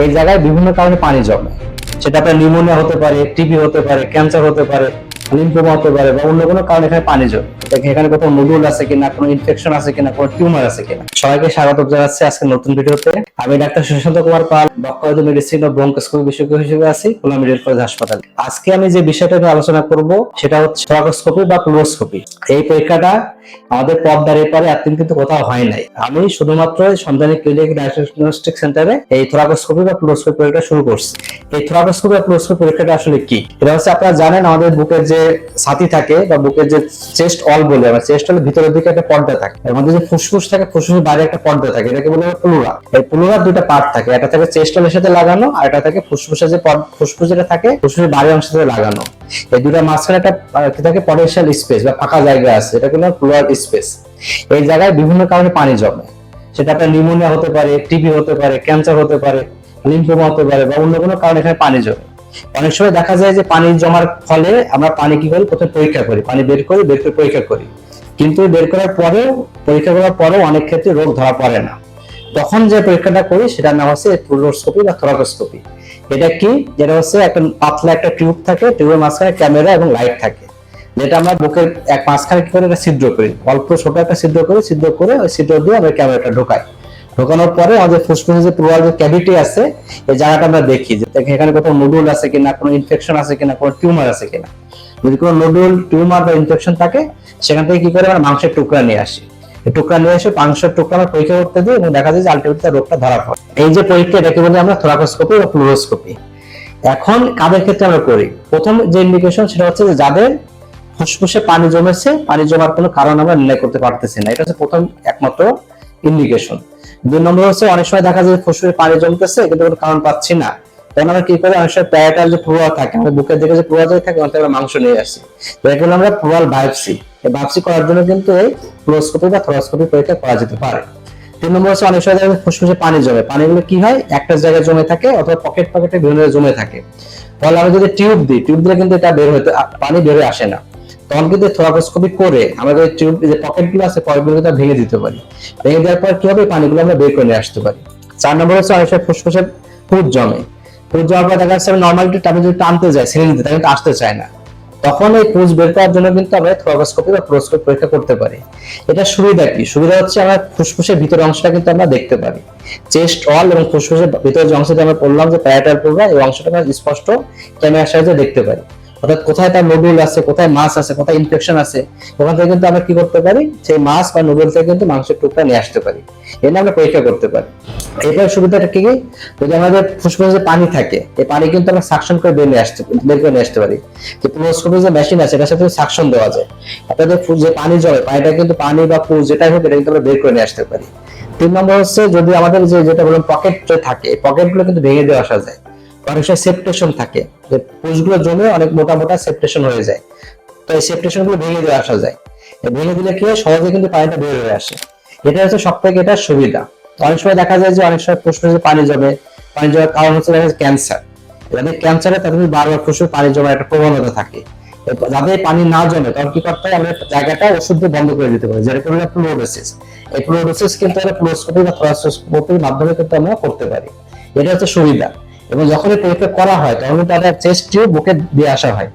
এই জায়গায় বিভিন্ন কারণে পানি জমে। সেটা আপনার নিউমোনিয়া হতে পারে টিবি হতে পারে ক্যান্সার হতে পারে লিম্পোমা হতে পারে বা অন্য কোনো কারণে এখানে পানি জমে। এখানে কোথাও নুডুল আছে কিনা, কোনো ইনফেকশন আছে কিনা, কোনো টিউমার আছে কিনা। সবাইকে স্বাগত জানাচ্ছি আজকে নতুন ভিডিওতে আমি ডাক্তার সুশান্ত কুমার পাল বক্ষায়িত মেডিসিন ও ব্রঙ্কোস্কোপি বিশেষজ্ঞ হিসেবে আছি, খুলনা মেডিকেল কলেজ হাসপাতালে। আজকে আমি যে বিষয়টা নিয়ে আলোচনা করব, সেটা হচ্ছে থ্রাকোস্কোপি বা ক্লোরোস্কোপি এই পরীক্ষাটা আমাদের পদ্মার এপারে এতদিন কিন্তু কোথাও হয় নাই। আমি শুধুমাত্র সন্ধানী ক্লিনিক ডায়াগনস্টিক সেন্টারে এই থ্রাকোস্কোপি বা ক্লোরোস্কোপি পরীক্ষা শুরু করছি। এই থ্রাকোস্কোপি বা ক্লোরোস্কোপি পরীক্ষাটা আসলে কি? এটা হচ্ছে আপনারা জানেন, আমাদের বুকের যে ছাতি থাকে বা বুকের যে চেস্ট অল বলে আমরা চেস্ট অলের ভিতরের দিকে একটা পর্দা থাকে। মধ্যে যে ফুসফুস থাকে, ফুসফুসের বাইরে একটা পর্দা থাকে, এটাকে বলে প্লুরা এই প্লুরার দুইটা পার্ট থাকে। একটা থাকে চেস্ট অলের সাথে লাগানো আর একটা থাকে ফুসফুসের যে ফুসফুস যেটা থাকে, ফুসফুসের বাইরে অংশের সাথে লাগানো। এই দুটা মাঝখানে একটা কি থাকে পটেনশিয়াল স্পেস বা ফাঁকা জায়গা আছে, এটা কোনো প্লুরার স্পেস এই জায়গায় বিভিন্ন কারণে পানি জমে। সেটা আপনার নিউমোনিয়া হতে পারে টিবি হতে পারে ক্যান্সার হতে পারে লিম্ফোমা হতে পারে বা অন্য কোনো কারণে এখানে পানি জমে। অনেক সময় দেখা যায় যে পানি জমার ফলে আমরা পানি কি করি? প্রথমে পরীক্ষা করি, পানি বের করি, বের করে পরীক্ষা করি। কিন্তু বের করার পরেও, পরীক্ষা করার পরেও অনেক ক্ষেত্রে রোগ ধরা পড়ে না। তখন যে পরীক্ষাটা করি, সেটা নাম হচ্ছে ফ্লুরোস্কোপি বা থোরাকোস্কোপি। এটা কি? যেটা হচ্ছে একটা পাতলা একটা টিউব থাকে, টিউবের মাঝখানে ক্যামেরা এবং লাইট থাকে। যেটা আমরা বুকের এক মাঝখানে কি করে একটা ছিদ্র করি। অল্প ছোট একটা ছিদ্র করি, ছিদ্র করে ওই ছিদ্র দিয়ে আমরা ক্যামেরাটা ঢোকাই। ঢোকানোর পরে আমাদের ফুসফুসে যে প্লুরাল যে ক্যাভিটি আছে, এই জায়গাটা আমরা দেখি যে এখানে কোথাও নুডুল আছে কিনা, কোনো ইনফেকশন আছে কিনা, কোনো টিউমার আছে কিনা। যদি কোনো নুডুল টিউমার বা ইনফেকশন থাকে, সেখান থেকে কি করে আমরা মাংসের টুকরা নিয়ে আসি। টুকরা নিয়ে এসে মাংসের টুকরা আমরা পরীক্ষা করতে দিই এবং দেখা যায় যে আলটিমেটলি তার রোগটা ধরা পড়ে। এই যে পরীক্ষা, এটাকে বলি আমরা থোরাকোস্কোপি বা ফ্লুরোস্কোপি এখন কাদের ক্ষেত্রে আমরা করি? প্রথম যে ইন্ডিকেশন সেটা হচ্ছে যে যাদের ফুসফুসে পানি জমেছে, পানি জমার কোনো কারণ আমরা নির্ণয় করতে পারতেছি না। এটা হচ্ছে প্রথম একমাত্র ইন্ডিকেশন দুই নম্বর হচ্ছে অনেক সময় দেখা যায় ফুসফুসে পানি জমতেছে কিন্তু কোনো কারণ পাচ্ছি না। আমরা কি করি, অনেক সময় প্যারাটাল যে প্রবাহ থাকে, আমাদের বুকের দিকে যে প্রবাহ থাকে ওখান থেকে আমরা মাংস নিয়ে আসি। এগুলো আমরা প্রবাল বায়োপসি। এই বায়োপসি করার জন্য কিন্তু এই ফ্লোস্কোপি বা থ্রোস্কোপি পরীক্ষা করা যেতে পারে। তিন নম্বর হচ্ছে অনেক সময় ফুসফুসে পানি জমে। পানিগুলো কি হয়? একটা জায়গায় জমে থাকে অথবা পকেট পকেটে বিভিন্ন জমে থাকে। ফলে আমি যদি টিউব দিই, টিউব দিলে কিন্তু এটা বের হতে, পানি বের হয়ে আসে না। তখন কিন্তু থোরাকোস্কোপি করে আমরা যে টিউব, যে পকেটগুলো আছে পকেটগুলো ভেঙে দিতে পারি। ভেঙে দেওয়ার পর কি হবে? পানিগুলো আমরা বের করে নিয়ে আসতে পারি। চার নম্বর হচ্ছে অনেক সময় ফুসফুসে পুজ জমে। পুজ যাওয়ার পর দেখা যাচ্ছে নর্মালি টানে যদি টানতে যাই ছেড়ে দিতে, তাহলে আসতে চায় না। তখন এই পুজ বের করার জন্য কিন্তু আমরা থ্রোস্কোপি বা ফ্লোরোস্কোপি পরীক্ষা করতে পারি। এটা সুবিধা কি? সুবিধা হচ্ছে আমরা ফুসফুসের ভিতরের অংশটা কিন্তু আমরা দেখতে পারি। চেস্ট অল এবং ফুসফুসের ভিতরের যে অংশটা আমরা পড়লাম, যে প্যারাটার প্রোগ্রাম এই অংশটা আমরা স্পষ্ট ক্যামেরার সাহায্যে দেখতে পারি। অর্থাৎ কোথায় তার নোডুল আছে, কোথায় মাছ আছে, কোথায় ইনফেকশন আছে, ওখান থেকে কিন্তু আমরা কি করতে পারি? সেই মাছ বা নোডুল থেকে কিন্তু মাংসের টুকরা নিয়ে আসতে পারি। এনে আমরা পরীক্ষা করতে পারি। এটার সুবিধাটা কি? যদি আমাদের ফুসফুসে পানি থাকে, এই পানি কিন্তু আমরা সাকশন করে বের নিয়ে আসতে বের করে নিয়ে আসতে পারি। যে ফ্লোরোস্কোপি যে মেশিন আছে, এটার সাথে সাকশন দেওয়া যায়। ফু- যে পানি জমে, পানিটা কিন্তু পানি বা পুজ যেটাই হোক, এটা কিন্তু আমরা বের করে নিয়ে আসতে পারি। তিন নম্বর হচ্ছে যদি আমাদের যে যেটা বললাম পকেট থাকে পকেটগুলো কিন্তু ভেঙে দিয়ে আসা যায়। অনেক সময় সেপ্টেশন থাকে। যে পুজগুলো জমে অনেক মোটা মোটা সেপ্টেশন হয়ে যায়। তো এই সেপ্টেশনগুলো ভেঙে দিয়ে আসা যায়। ভেঙে দিলে কি সহজে কিন্তু পানিটা বের হয়ে আসে। এটা হচ্ছে সব থেকে এটার সুবিধা। অনেক সময় দেখা যায় যে অনেক সময় ফুসফুসে পানি জমে, পানি জমার কারণ হচ্ছে দেখা ক্যান্সার যাদের ক্যান্সারে তাদের বারবার ফুসফুসে পানি জমার একটা প্রবণতা থাকে। যাদের পানি না জমে তখন কি করতে হয়? আমরা জায়গাটা ওষুধ বন্ধ করে দিতে পারি যেটা করে ফ্লোরোসিস এই ফ্লোরোসিস কিন্তু আমরা ফ্লোরোস্কোপি বা থ্রাসোস্কোপির মাধ্যমে কিন্তু আমরা করতে পারি। এটা হচ্ছে সুবিধা। এবং যখন এই পরীক্ষা করা হয় তখন একটা চেস্ট টিউব বুকে দিয়ে আসা হয়।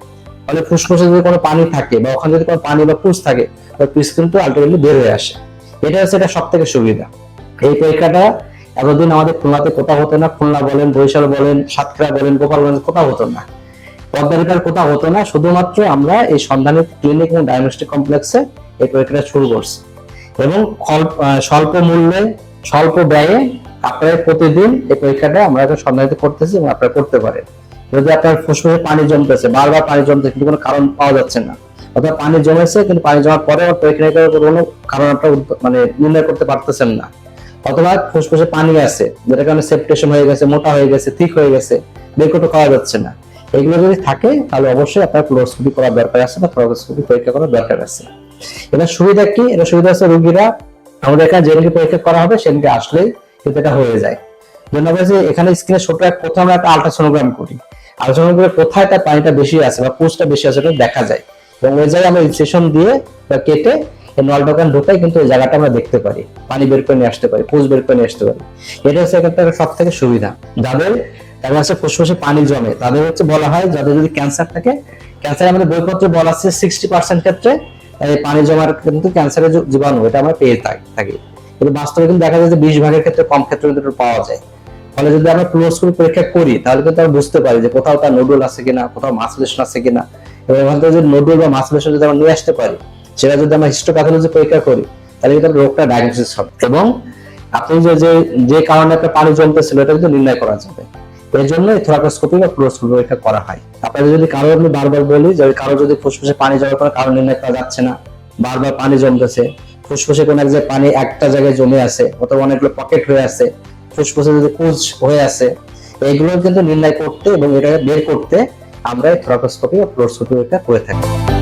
ফলে ফুসফুসে যদি কোনো পানি থাকে বা ওখানে যদি কোনো পানি বা পুষ থাকে ওই পুষ কিন্তু আলটিমেটলি বের হয়ে আসে। এটা হচ্ছে এটা সব থেকে সুবিধা। এই পরীক্ষাটা এতদিন আমাদের খুলনাতে কোথাও হতো না। খুলনা বলেন, বরিশাল বলেন, সাতক্ষীরা বলেন, গোপালগঞ্জ কোথাও হতো না। পদ্মারিকার কোথাও হতো না। শুধুমাত্র আমরা এই সন্ধানের ক্লিনিক এবং ডায়াগনস্টিক কমপ্লেক্সে এই পরীক্ষাটা শুরু করছি। এবং স্বল্প মূল্যে, স্বল্প ব্যয়ে আপনারা প্রতিদিন এই পরীক্ষাটা আমরা এখন সন্ধানিত করতেছি এবং আপনারা করতে পারেন। যদি আপনার ফুসফুসে পানি জমতেছে, বারবার পানি জমতেছে, কিন্তু কোনো কারণ পাওয়া যাচ্ছে না। অথবা পানি জমেছে, কিন্তু পানি জমার পরে আর পরীক্ষা কোনো কারণ আপনারা মানে নির্ণয় করতে পারতেছেন না। অথবা ফুসফুসে পানি আছে যেটা কারণে সেপ্টেশন হয়ে গেছে, মোটা হয়ে গেছে, ঠিক হয়ে গেছে, বের করতে পাওয়া যাচ্ছে না। এগুলো যদি থাকে, তাহলে অবশ্যই আপনার ফ্লোরোস্কোপি করার দরকার আছে বা থ্রোস্কোপি পরীক্ষা করার দরকার আছে। এটা সুবিধা কি? এটা সুবিধা আছে রোগীরা, আমাদের এখানে যেদিনকে পরীক্ষা করা হবে সেদিনকে আসলেই এটা হয়ে যায়। জন্য যে এখানে স্ক্রিনে ছোট এক প্রথমে আমরা একটা আলট্রাসোনোগ্রাম করি। আলট্রাসোনোগ্রাম কোথায় তার পানিটা বেশি আছে বা পুষটা বেশি আছে এটা দেখা যায়। এবং ওই জায়গায় আমরা ইনসেশন দিয়ে বা কেটে এই নলটা ওখানে ঢোকাই কিন্তু ওই জায়গাটা আমরা দেখতে পারি। পানি বের করে নিয়ে আসতে পারি পুষ বের করে নিয়ে আসতে পারি। এটা হচ্ছে একটা সব থেকে সুবিধা। যাদের দেখা যাচ্ছে ফুসফুসে পানি জমে, তাদের হচ্ছে বলা হয় যাদের যদি ক্যান্সার থাকে ক্যান্সার আমাদের বইপত্রে বলা আছে সিক্সটি পার্সেন্ট ক্ষেত্রে পানি জমার কিন্তু ক্যান্সারের জীবাণু, এটা আমরা পেয়ে থাকি। কিন্তু বাস্তবে কিন্তু দেখা যায় যে বিশ ভাগের ক্ষেত্রে কম ক্ষেত্রে কিন্তু পাওয়া যায়। ফলে যদি আমরা ফ্লোরোস্কোপি পরীক্ষা করি, তাহলে কিন্তু আমরা বুঝতে পারি যে কোথাও তার নোডুল আছে কিনা, কোথাও মাসলেশন আছে কিনা। এবং এখান থেকে যদি নোডুল বা মাসলেশন যদি আমরা নিয়ে আসতে পারি, সেটা যদি আমরা হিস্টোপ্যাথোলজি পরীক্ষা করি, তাহলে কিন্তু রোগটা ডায়াগনোসিস হবে। এবং আপনি যে যে যে কারণে আপনার পানি জমতেছিল, এটা কিন্তু নির্ণয় করা যাবে। এর জন্য থোরাকোস্কোপি বা ফ্লোরোস্কোপি পরীক্ষা করা হয়। আপনাদের যদি কারও আমি বারবার বলি যে, কারও যদি ফুসফুসে পানি জমার কোনো কারণ নির্ণয় করা যাচ্ছে না, বারবার পানি জমতেছে ফুসফুসে কোনো এক পানি একটা জায়গায় জমে আছে অথবা অনেকগুলো পকেট হয়ে আছে, ফুসফুসে যদি কুচ হয়ে আছে এইগুলো কিন্তু নির্ণয় করতে এবং এটাকে বের করতে আমরা থোরাকোস্কোপি বা ফ্লোরোস্কোপি এটা করে থাকি।